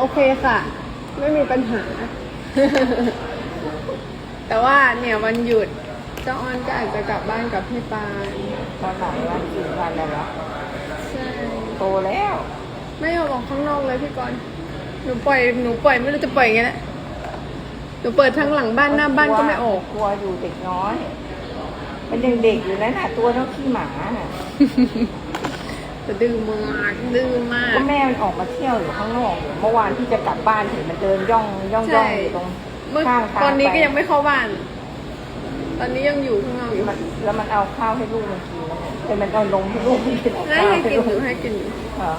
โอเคค่ะ ไม่มีปัญหา แต่ว่าเนี่ยวันหยุดเจ้าอ้อนก็อาจจะกลับบ้านกับพี่ปานตอนไหนวันกี่วันแล้วเหรอใช่โตแล้ว ไม่ยอมออกข้างนอกเลยพี่กรณ์หนูปล่อยหนูปล่อยไม่รู้จะปล่อยยังไงแล้วหนูเปิดทั้งหลังบ้านหน้าบ้านก็ไม่ออก กลัวอยู่เด็กน้อยมันยังเด็กอยู่นะน่ะตัวเท่าขี้หมาน่ะ จะดื้อมากดื้อมาก ก็แม่มันออกมาเที่ยวอยู่ข้างนอกอยู่เมื่อวานที่จะกลับบ้านเห็นมันเดินย่องย่องย่องอยู่ตรงเมื่อข้างทางตอนนี้ไปก็ยังไม่เข้าบ้าน ตอนนี้ยังอยู่ข้างนอกอยู่มันแล้วมันเอาข้าวให้ลูกมันกินแล้วเนี่ยแต่มันเอานมให้ลูกมันกินเอาให้ข้าวให้ให้กินลูกอยู่ให้กินอยู่เหรอ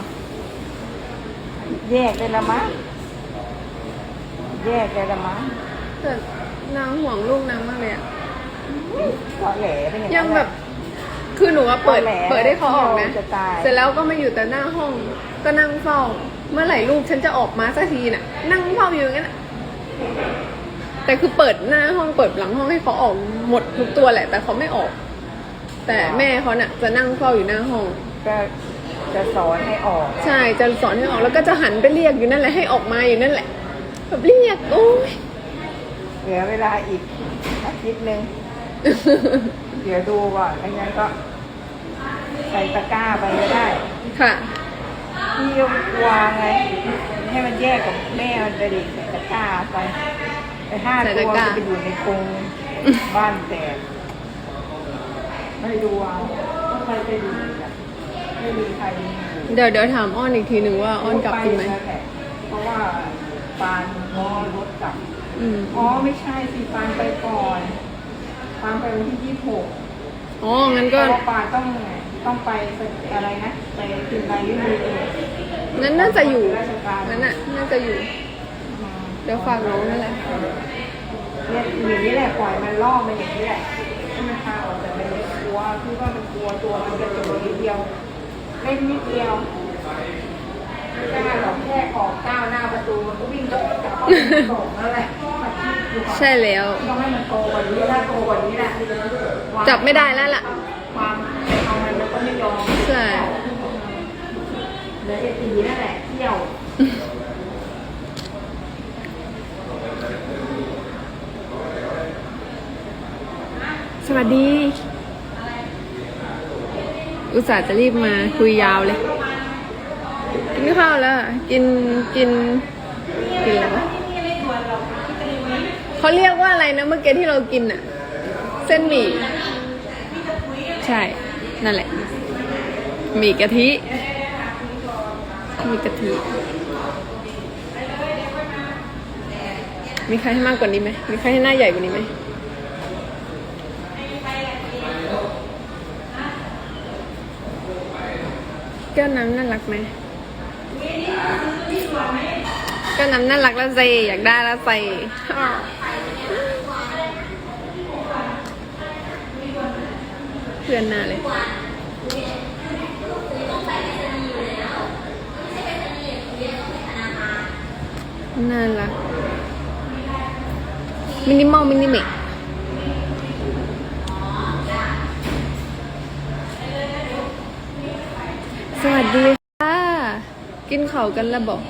แยกได้ละมั้งแยกได้ละมั้งแต่นางห่วงลูกนางมากเลยอะตอแหลเป็นอย่างยันั้งนแบบ คือหนูว่าเปิดตอแหลเปิดให้เขาออกนะ จะตาย เสร็จแล้วก็มาอยู่แต่หน้าห้อง ก็นั่งเฝ้า เมื่อไหร่ลูกฉันจะออกมาสักทีน่ะ นั่งเฝ้าอยู่อย่างนั้นน่ะแต่คือเปิดหน้าห้องเปิดหลังห้องให้เขาออกหมดทุกตัวแหละ แต่เขาไม่ออก แต่แม่เขาน่ะ จะนั่งเฝ้าอยู่หน้าห้อง ก็จะสอนให้ออก ใช่จะสอนให้ออกแล้วก็จะหันไปเรียกอยู่นั่นแหละให้ออกมาอยู่นั่นแหละแบบเรียกโอ้ยเหลือเวลาอีกอาทิตย์หนึ่ง เดี๋ยวดูก่อนไม่งั้นก็ ใส่ตะกร้าไปก็ได้ค่ะ พี่ก็กลัวไงให้มันแยกกับแม่มันไปดิใส่ตะกร้าไปไอ้ห้าใส่ตัตะวกร้าจะไปอยู่ในกรงบ้านแตกไม่ดูเอาว่าใครจะอยู่อะไม่มีใครอยู่เดี๋ยวเดี๋ยวถามอ้อนอีกทีหนึ่งว่าอ้อนกลับจริงไหมปแล้วแหละเพราะว่าปานมอรถกลับ อืมอ๋อไม่ใช่สิปานไปก่อน ปานไปวันที่ยี่สิบหกอ๋องั้นเพก็ราะว่าปานต้อง ต้องไปอะไรนะไปคืนรายยืดมือนั้นน่าจะอยู่ราชการนั้นน่ะน่าจะอยู่ เดี๋ยวฝากน้องนั่นแหละเนี่ยอย่างนี้แหละปล่อยมันล่อมันอย่างนี้แหละให้มันพาออกแต่มันไม่กลัวคือว่ามันกลัวตัวมันกระโจนนิดเดียวเล่นนิดเดียวไม่กล้าหรอกแค่ออกก้าวหน้าประตูมันก็วิ่งกลับเข้าไปส่งนั่นแหละมันคิดดูก่อนใช่แล้วต้องให้มันโตกว่านี้ถ้าโตกว่านี้นะจับไม่ได้แล้วล่ะความ ยอมใช่เหลือไอ้ตีนั่นแหละเที่ยวสวัสดี อุตส่าห์จะรีบมาคุยยาวเลย กินข้าวแล้ว กินกินกินอะไรวะเขาเรียกว่าอะไรนะเมื่อกี้ที่เรากินอะเส้นหมี่ ใช่ นั่นแหละ มี่กะทิหมี่กะทิ มีใครให้มากกว่านี้ไหม มีใครให้หน้าใหญ่กว่านี้ไหมแก้วน้ำน่ารักไหมแก้วน้ำน่ารักแล้วเซอยากได้แล้วใสเพื่อนหน้าเลย น่ารัก มินิมอล มินิเมกสวัสดีค่ะ กินข้ากันแล้วบอก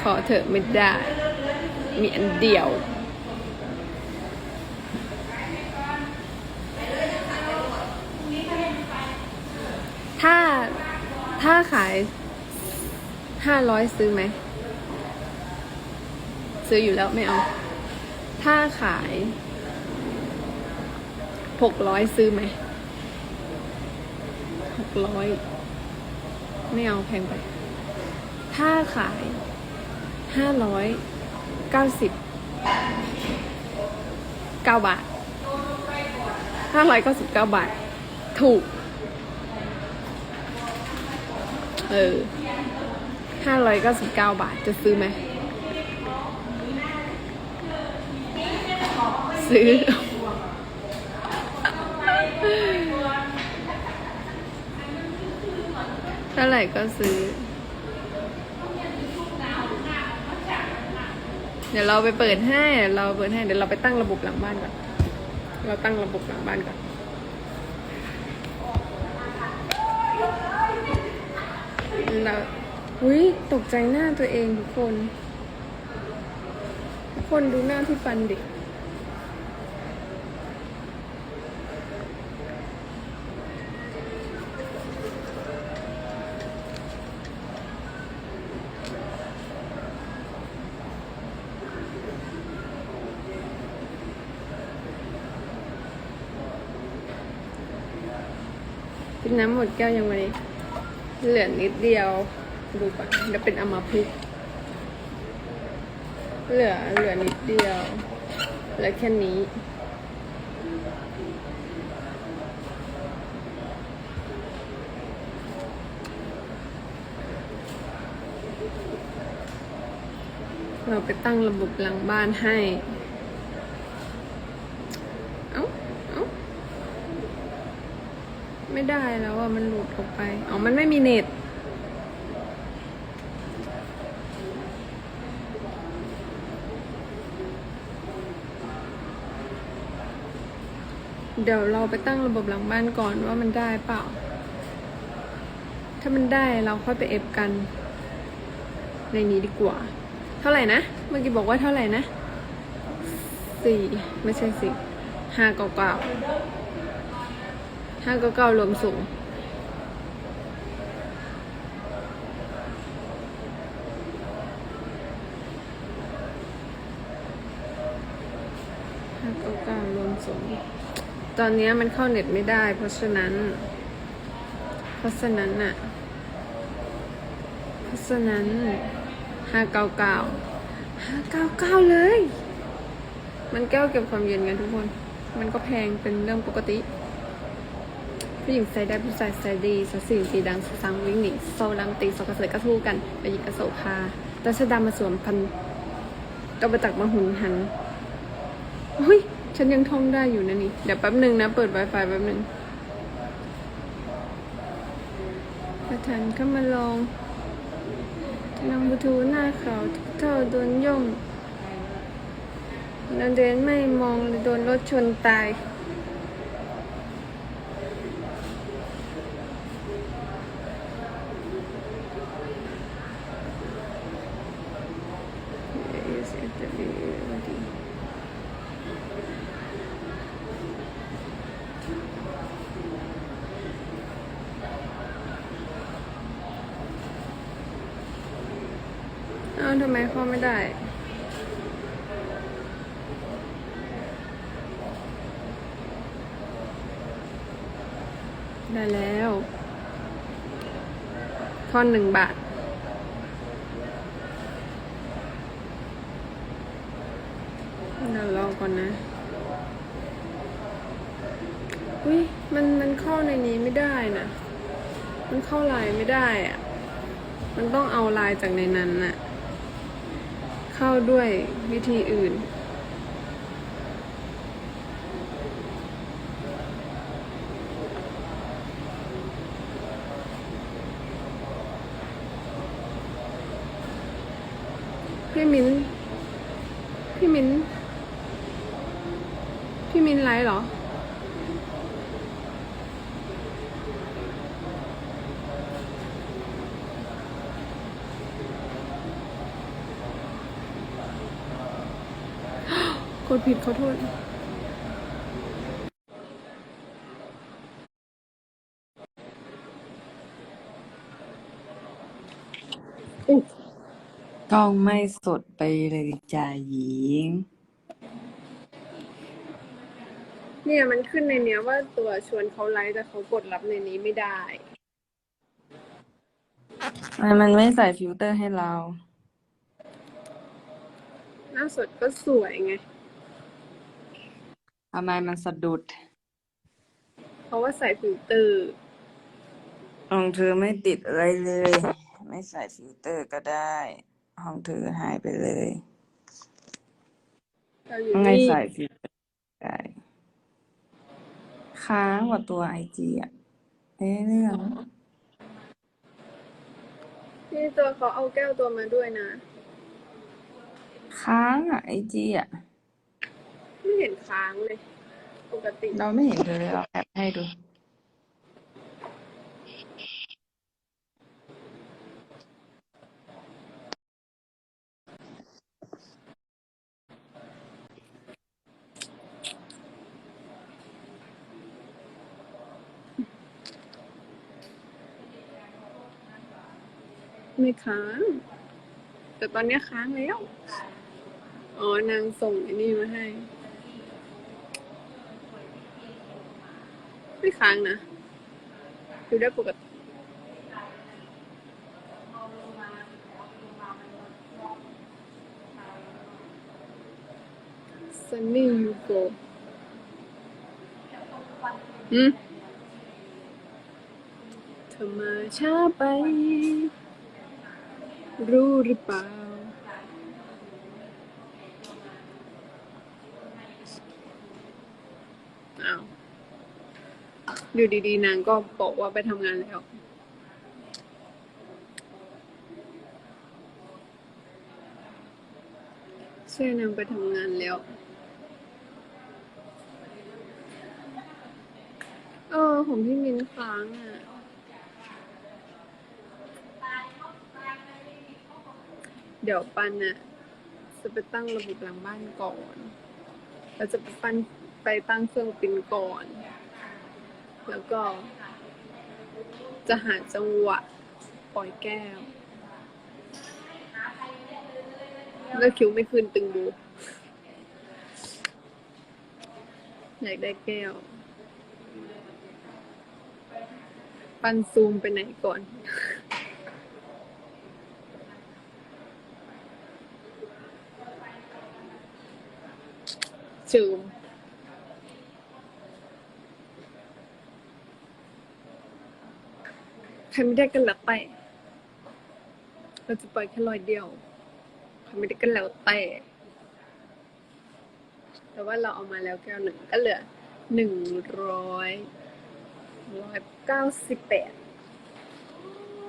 ขอเถอะไม่ได้ มีอันเดียวถ้าถ้าขาย ห้าร้อยซื้อไหม ซื้ออยู่แล้วไม่เอา ถ้าขายหกร้อยซื้อไหมหกร้อยไม่เอาแพงไป ถ้าขายห้าร้อยเก้าสิบเก้าบาทห้าร้อยเก้าสิบเก้าบาท ถูก เออ ห้าร้อยเก้าสิบเก้าบาทจะซื้อไหม ซื้อ เท่าไหร่ก็ซื้อ เดี๋ยวเราไปเปิดให้เดี๋ยวเราเปิดให้ เดี๋ยวเราไปตั้งระบบหลังบ้านก่อน เราตั้งระบบหลังบ้านก่อนเรา อุ้ยตกใจหน้าตัวเองทุกคน ทุกคนดูหน้าพี่ฟันดิกินน้ำหมดแก้วยังไงเหลือนิดเดียว ดูก่อนเดี๋ยวเป็นอมาพึกเหลือเหลือนิดเดียวเหลือแค่นี้เราไปตั้งระบบหลังบ้านให้ เอ้า เอ้า ไม่ได้แล้วอะ มันหลุดออกไป อ๋อ มันไม่มีเน็ต เดี๋ยวเราไปตั้งระบบหลังบ้านก่อนว่ามันได้เปล่า ถ้ามันได้เราค่อยไปเอฟกัน ในนี้ดีกว่า เท่าไหร่นะ เมื่อกี้บอกว่าเท่าไหร่นะสี่ไม่ใช่สิห้าเก้าเก้าห้าเก้าเก้ารวมสูงห้าเก้าเก้ารวมสูง ตอนนี้มันเข้าเน็ตไม่ได้ เพราะฉะนั้น เพราะฉะนั้นน่ะเพราะฉะนั้นห้าเก้าเก้าห้าเก้าเก้าเลย มันแก้วเก็บความเย็นกันทุกคน มันก็แพงเป็นเรื่องปกติ ผู้หญิงใส่ได้ผู้ชายใส่ดีสสิ่งตีดังสสังวิ่งหนีโซลังตีโซกระเสยกระทู้กันไปหญิงกระโสภาแต่ชะดามาสวมพันก็ไปตักมาหุนหันอุ้ย ฉันยังท่องได้อยู่นะนี่ เดี๋ยวแป๊บหนึ่งนะ เปิด Wi-Fi แป๊บหนึ่งประธานเข้ามาลองนางบุทูหน้าขาวเท่าโดนย่งนันเดนไม่มองโดนรถชนตาย Yes, interview. ทำไมเข้าไม่ได้ ได้แล้วทอนหนึ่งบาท เดี๋ยวรอก่อนนะ อุ้ยมันมันเข้าในนี้ไม่ได้นะ มันเข้าลน์ไม่ได้อะมันต้องเอาลน์จากในนั้นน่ะ เข้าด้วยวิธีอื่น พี่มิ้น พี่มิ้น พี่มิ้นไลฟ์เหรอ กดผิดขอโทษต้องไม่สดไปเลยจ่าหญิง เนี่ยมันขึ้นในเนี้ยว่าตัวชวนเขาไลฟ์แต่เขากดรับในนี้ไม่ได้ มันมันไม่ใส่ฟิลเตอร์ให้เรา หน้าสดก็สวยไง ทำไมมันสะดุดเพราะว่าใส่ฟิลเตอร์ของเธอไม่ติดอะไรเลย ไม่ใส่ฟิลเตอร์ก็ได้ของเธอหายไปเลยเราอยู่ไงนี่ใส่ฟิลเตอร์ได้ค้างกว่าตัวไอจีอะเอ๊ะเรื่อง นี่ตัวเขาเอาแก้วตัวมาด้วยนะ ค้างอะไอจีอะไม่ เห็นค้างเลย ปกติ เราไม่เห็นเธอเลยเราแอบให้ดูไม่ค้าง แต่ตอนเนี้ยค้างแล้ว อ๋อนางส่งไอ้นี่มาให้ ไม่ค้างนะดูได้ปกติ Sunny you go อืมเธอมาช้าไป รู้หรือเปล่า อ้าว อยู่ดีๆ นางก็บอกว่าไปทำงานแล้วช่วยนางไปทำงานแล้ว เออของพี่มินค้างอะ เดี๋ยวปันน่ะ จะไปตั้งระบบหลังบ้านก่อน เราจะไปปันไปตั้งเครื่องปริ้นก่อน แล้วก็ จะหาจังหวะปล่อยแก้ว แล้วคิ้วไม่ขึ้นตึงบูอยากได้แก้ว ปันซูมไปไหนก่อนซูม ใครไม่ได้กันแล้วไป เราจะปล่อยแค่รอยเดียว ใครไม่ได้กันแล้วแต่แต่ว่าเราเอามาแล้วแก้วหนึ่งก็เหลือหนึ่งร้อยร้อยเก้าสิบแปด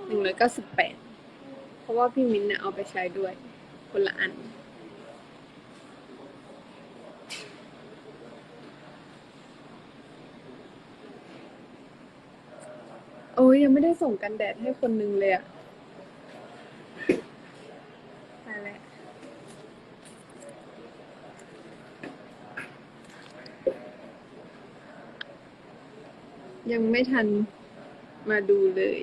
หนึ่งร้อยเก้าสิบแปดเพราะว่าพี่มิ้นเนี่ยเอาไปใช้ด้วยคนละอัน ยยังไม่ได้ส่งกันแดดให้คนนึงเลยอะตายแล้วยังไม่ทันมาดูเลย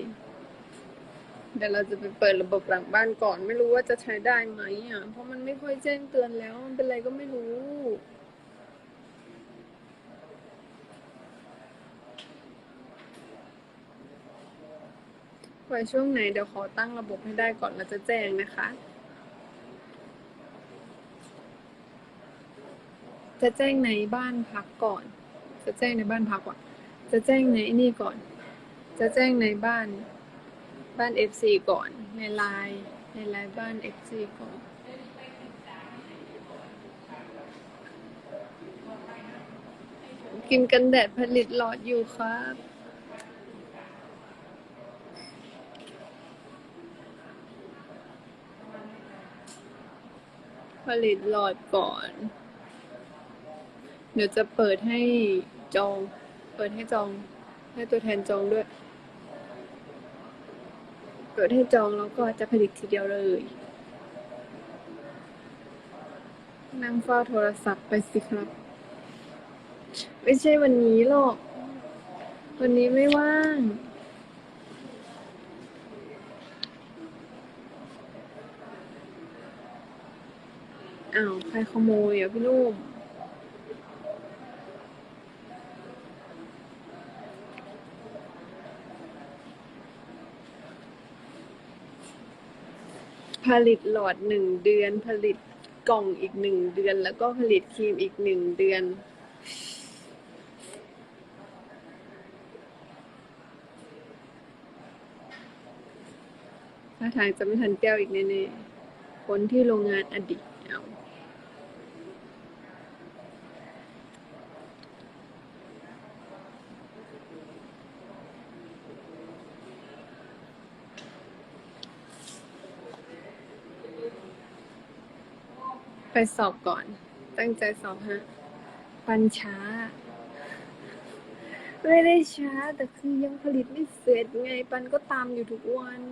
เดี๋ยวเราจะไปเปิดระบบหลังบ้านก่อน ไม่รู้ว่าจะใช้ได้ไหมอะ เพราะมันไม่ค่อยแจ้งเตือนแล้ว มันเป็นอะไรก็ไม่รู้ ไว้ช่วงไหนเดี๋ยวขอตั้งระบบให้ได้ก่อนเราจะแจ้งนะคะ จะแจ้งในบ้านพักก่อน จะแจ้งในบ้านพักก่อน จะแจ้งในนี่ก่อน จะแจ้งในบ้านบ้าน FC ก่อน ในไลน์ในไลน์บ้าน FC ก่อนกินกันแดดผลิตหลอดอยู่ครับ ลิตหลอดก่อน เดี๋ยวจะเปิดให้จอง เปิดให้จอง ให้ตัวแทนจองด้วย เปิดให้จองแล้วก็จะผลิตทีเดียวเลย นั่งเฝ้าโทรศัพท์ไปสิครับ ไม่ใช่วันนี้หรอก วันนี้ไม่ว่าง อ้าวใครขโมยอะพี่นุ่มผลิตหลอดหนึ่งเดือน ผลิตกล่องอีกหนึ่งเดือน แล้วก็ผลิตครีมอีกหนึ่งเดือนถ้าทางจะไม่ทันแก้วอีกแน่ๆคนที่โรงงานอดีต อาสอบก่อน ตั้งใจสอบฮะปันช้า ไม่ได้ช้า แต่คือยังผลิตไม่เสร็จไง ปันก็ตามอยู่ทุกวัน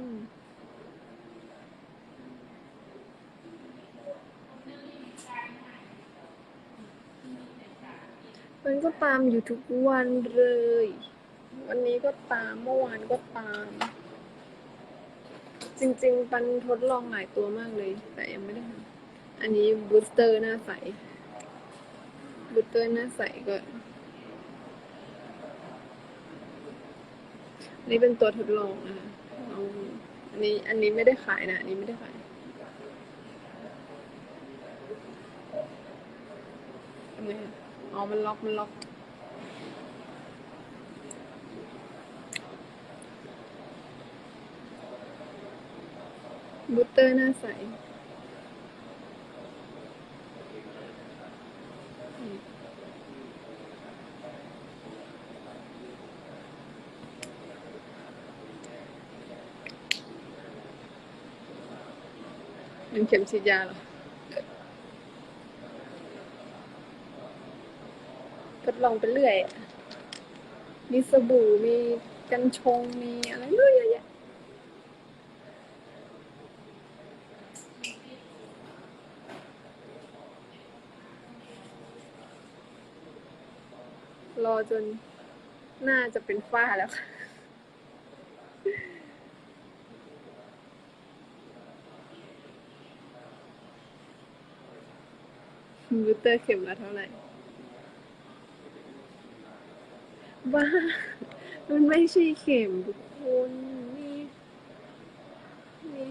ปันก็ตามอยู่ทุกวันเลย วันนี้ก็ตาม เมื่อวานก็ตาม จริง ๆ ปันทดลองหลายตัวมากเลย แต่ยังไม่ได้ทำ อันนี้บูสเตอร์หน้าใส บูสเตอร์หน้าใสก็อันนี้เป็นตัวทดลองนะคะอาอันนี้อันนี้ไม่ได้ขายนะ อันนี้ไม่ได้ขาย ทำไงอะอ๋อ มันล็อก มันล็อก บูสเตอร์หน้าใส เข็มฉีดยาหรอทดลองไปเรื่อย มีสบู่ มีกันชง มีอะไรเยเยอะแยะรอจนน้าจะเป็นฝ้าแล้วค่ะ บูสเตอร์เข็มละเท่าไหร่ บ้า มันไม่ใช่เข็มทุกคนนี่นี่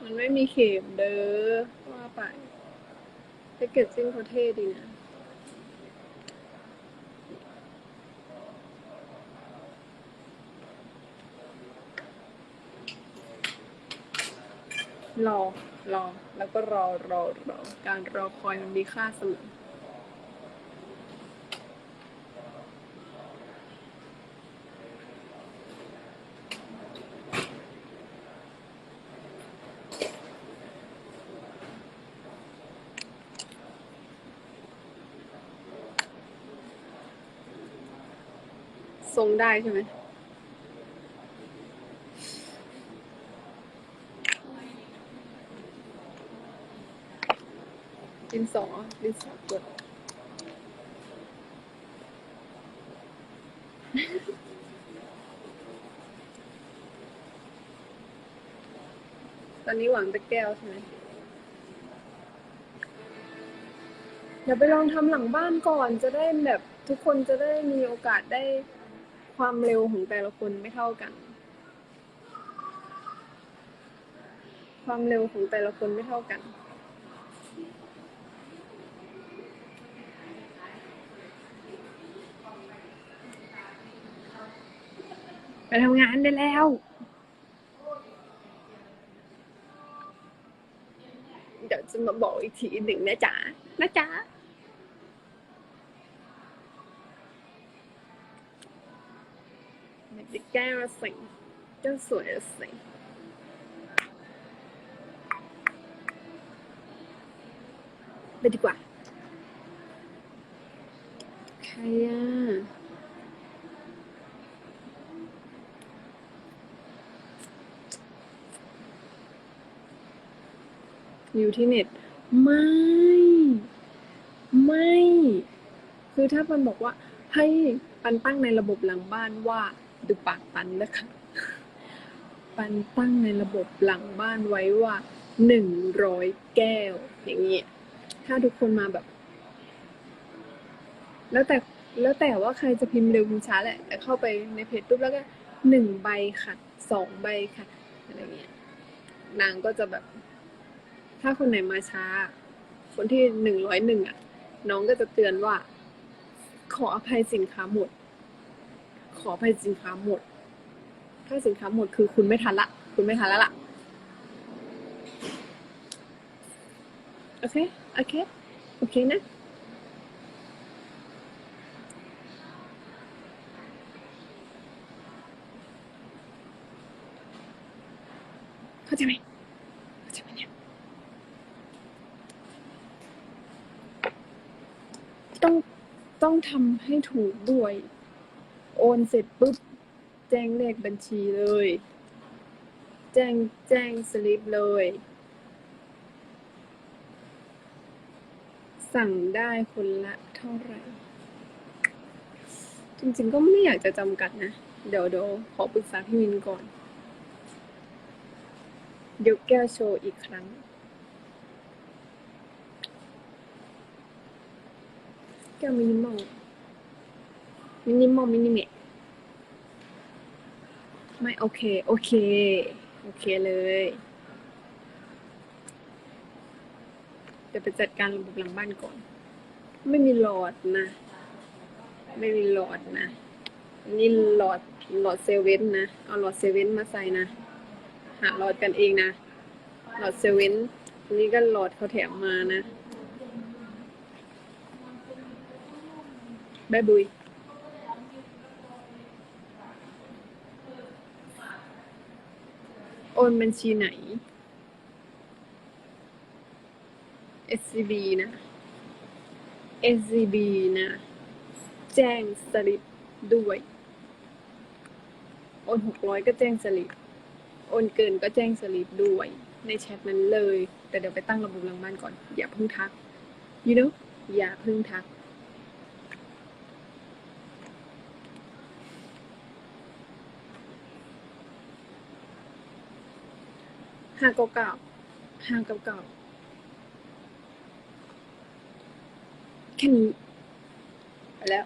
มันไม่มีเข็มเด้อว่าไปแพคเกจจิ้งเขาเท่ดีนะรอ รอแล้วก็รอรอรอการรอคอยมันมีค่าเสมอทรงได้ใช่ไหม ดินสอดินสอกดตอนนี้หวังจะแก้วใช่ไหมเดี๋ยวไปลองทำหลังบ้านก่อนจะได้แบบทุกคนจะได้มีโอกาสได้ความเร็วของแต่ละคนไม่เท่ากัน ความเร็วของแต่ละคนไม่เท่ากัน ไปทำงานได้แล้ว เดี๋ยวจะมาบอกอีกทีหนึ่งนะจ๊ะนะจ๊ะไม่ได้แก้ละสิเจ้าสวยสิไปดีกว่า ใครอะ อยู่ที่เน็ต ไม่ ไม่ คือถ้าปันบอกว่าให้ปันตั้งในระบบหลังบ้านว่าดูปากปันนะคะปันตั้งในระบบหลังบ้านไว้ว่าหนึ่งร้อยแก้ว อย่างเงี้ยถ้าทุกคนมาแบบ แล้วแต่แล้วแต่ว่าใครจะพิมพ์เร็วพิมพ์ช้าแหละ แต่เข้าไปในเพจปุ๊บแล้วก็หนึ่งใบค่ะสองใบค่ะอะไรเงี้ยนางก็จะแบบ ถ้าคนไหนมาช้า คนที่หนึ่งร้อยหนึ่งอะ น้องก็จะเตือนว่า ขออภัยสินค้าหมด ขออภัยสินค้าหมด ถ้าสินค้าหมดคือคุณไม่ทันละ คุณไม่ทันแล้วล่ะ โอเค โอเค โอเคนะเข้าใจไหมเข้าใจไหมเนี่ย ต้องทำให้ถูกด้วย โอนเสร็จปุ๊บ แจ้งเลขบัญชีเลย แจ้งแจ้งสลิปเลย สั่งได้คนละเท่าไหร่ จริงๆก็ไม่อยากจะจำกัดนะ เดี๋ยวเดี๋ยวขอปรึกษาพี่วินก่อน เดี๋ยกแก้วโชว์อีกครั้ง แก้วมินิมอลมินิมอลมินิเมตไม่โอเค โอเค โอเคเลยเดี๋ยวไปจัดการระบบหลังบ้านก่อน ไม่มีหลอดนะ ไม่มีหลอดนะ นี่หลอดหลอดเซเว่นนะ เอาหลอดเซเว่นมาใส่นะ หาหลอดกันเองนะ หลอดเซเว่นนี่ก็หลอดเขาแถมมานะ บายบุยโอนบัญชีไหน SCB นะ SCB นะ แจ้งสลิปด้วย โอนหกร้อยก็แจ้งสลิป โอนเกินก็แจ้งสลิปด้วย ในแชทนั้นเลย แต่เดี๋ยวไปตั้งระบบหลังบ้านก่อน อย่าเพิ่งทัก you know อย่าเพิ่งทัก ห้าเก่าเก่าห้าเก่าเก้าแค่นี้ไปแล้ว